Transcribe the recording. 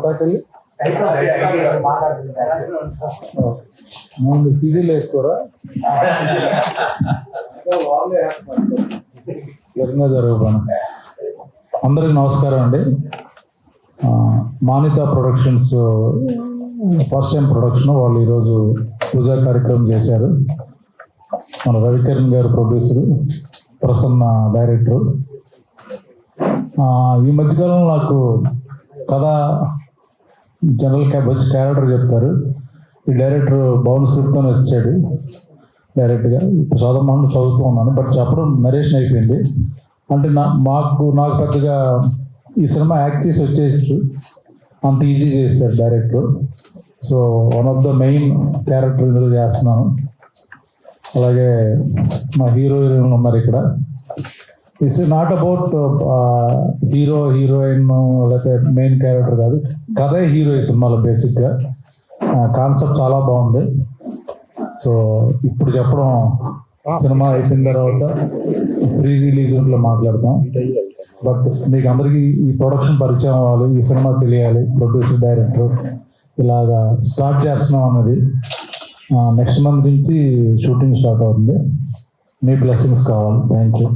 పతాకెళ్ళి ముందు ఫిజిల్ వేసుకోరా? జరిగిన జరగబోను. అందరికి నమస్కారం అండి. Manitha productions first time production వాళ్ళు ఈరోజు పూజా కార్యక్రమం చేశారు. మన రవికిరణ్ గారు ప్రొడ్యూసర్ ప్రసన్న డైరెక్టర్. ఈ మధ్యకాలంలో నాకు కథ జనరల్ క్యాబ్ వచ్చి క్యారెక్టర్ చెప్తారు. ఈ డైరెక్టర్ బౌన్ స్క్రిప్ట్తో వచ్చాడు. డైరెక్ట్గా ఇప్పుడు చదవమని చదువుతూ ఉన్నాను. బట్ చెప్పడం నరేషన్ అయిపోయింది. అంటే నా మాకు నాకు పెద్దగా ఈ సినిమా యాక్ట్ చేసి వచ్చేసి అంత ఈజీ చేస్తారు director. So one of the main character ఇందులో చేస్తున్నాను. అలాగే మా హీరో హీరోయిన్ ఉన్నారు ఇక్కడ. It's not about hero heroine లేకపోతే మెయిన్ క్యారెక్టర్ కాదు. కథే హీరో ఈ సినిమాలో బేసిక్గా కాన్సెప్ట్ చాలా బాగుంది. సో ఇప్పుడు చెప్పడం సినిమా అయిపోయిన తర్వాత ప్రీ రిలీజ్లో మాట్లాడతాం. బట్ మీకు అందరికీ ఈ ప్రొడక్షన్ పరిచయం అవ్వాలి ఈ సినిమా తెలియాలి ప్రొడ్యూసర్ డైరెక్టర్ ఇలాగా స్టార్ట్ చేస్తున్నాం అన్నది. నెక్స్ట్ మంత్ నుంచి షూటింగ్ స్టార్ట్ అవుతుంది. మీ బ్లెస్సింగ్స్ కావాలి. Thank you